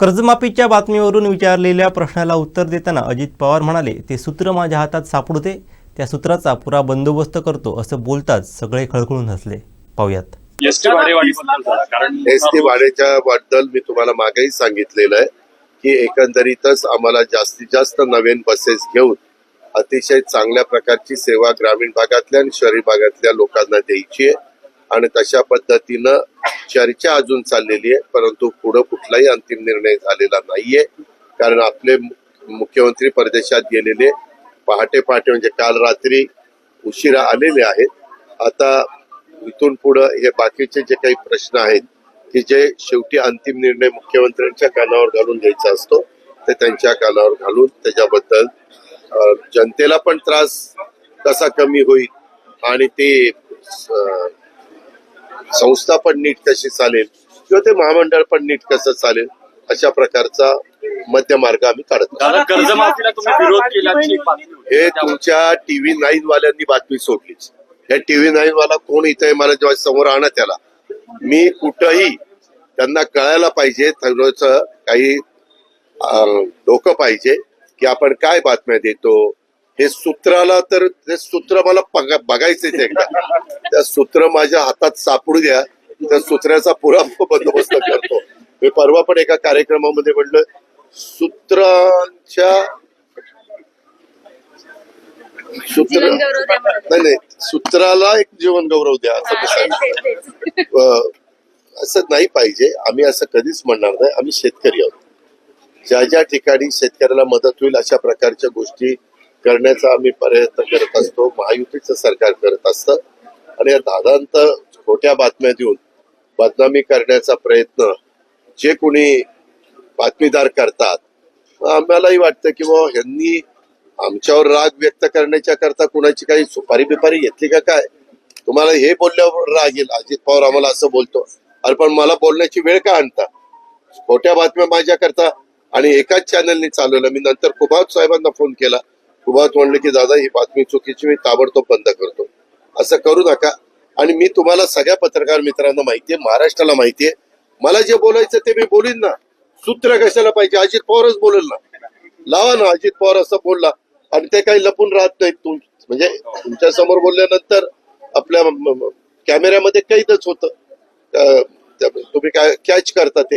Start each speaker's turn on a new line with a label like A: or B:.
A: कर्जमाफीच्या बातमीवरून विचारलेल्या प्रश्नाला उत्तर देताना अजित पवार म्हणाले ते सूत्र माझ्या हातात सापडू दे त्या सूत्राचा पुरा बंदोबस्त करतो असं बोलताच सगळे खळखळून हसले. पाहुयात.
B: एस टी भाडेवाढीबद्दल जरा, कारण
C: एस टी भाड्याच्या बद्दल मी तुम्हाला मागेही सांगितलेलं आहे की एकंदरीतच आम्हाला जास्तीत जास्त नवीन बसेस घेऊन अतिशय चांगल्या प्रकारची सेवा ग्रामीण भागातल्या आणि शहरी भागातल्या लोकांना द्यायची आहे. आणि तशा पद्धतीनं चर्चा अजून चाललेली आहे परंतु पुढं कुठलाही अंतिम निर्णय झालेला नाहीये. कारण आपले मुख्यमंत्री परदेशात गेलेले पहाटे पहाटे म्हणजे काल रात्री उशिरा आलेले आहेत. आता इथून पुढं हे बाकीचे जे काही प्रश्न आहेत की जे शेवटी अंतिम निर्णय मुख्यमंत्र्यांच्या कानावर घालून घ्यायचा असतो ते त्यांच्या कानावर घालून त्याच्याबद्दल जनतेला पण त्रास कसा कमी होईल आणि ते संस्था पण नीट कशी चालेल किंवा ते महामंडळ पण नीट कसं चालेल अशा प्रकारचा मध्यमार्ग आम्ही काढत. हे तुमच्या टीव्ही नाईन वाल्यांनी बातमी सोडलीच. या टीव्ही नाईन वाला कोण इथे आहे मला जेव्हा समोर आणा त्याला. मी कुठंही त्यांना कळायला पाहिजे काही डोकं पाहिजे की आपण काय बातम्या देतो हे सूत्राला तर ते सूत्र मला बघा- बघायचंच एकदा. त्या सूत्र माझ्या हातात सापडू द्या. त्या सूत्राचा पुरा बंदोबस्त करतो. मी परवा पण एका कार्यक्रमामध्ये म्हटलं सूत्रांच्या सूत्र नाही नाही. सूत्राला एक जीवन गौरव द्या असं असं नाही पाहिजे. आम्ही असं कधीच म्हणणार नाही. आम्ही शेतकरी आहोत. ज्या ज्या ठिकाणी शेतकऱ्याला मदत होईल अशा प्रकारच्या गोष्टी करण्याचा आम्ही प्रयत्न करत असतो. महायुतीचं सरकार करत असतं. आणि या दादांत खोट्या बातम्या देऊन बदनामी करण्याचा प्रयत्न जे कोणी बातमीदार करतात आम्हालाही वाटतं की बाबा ह्यांनी आमच्यावर राग व्यक्त करण्याच्या करता कुणाची काही सुपारी बिपारी घेतली का काय? तुम्हाला हे बोलल्यावर राग येईल. अजित पवार आम्हाला असं बोलतो. अरे पण मला बोलण्याची वेळ का आणता? खोट्या बातम्या माझ्या करता आणि एकाच चॅनलनी चालवलं मी नंतर कुबावत साहेबांना फोन केला. तुम्हाला म्हणले की दादा ही बातमी चुकीची मी ताबडतोब बंद करतो. असं करू नका. आणि मी तुम्हाला सगळ्या पत्रकार मित्रांना माहितीये महाराष्ट्राला माहितीये मला जे बोलायचं ते मी बोलीन ना. सूत्र कशाला पाहिजे? अजित पवारच बोलेल ना. लावा ना अजित पवार असं बोलला. आणि ते काही लपून राहत नाहीत. तुम म्हणजे तुमच्यासमोर बोलल्यानंतर आपल्या कॅमेऱ्यामध्ये कैदच होत. तुम्ही काय कॅच करता ते?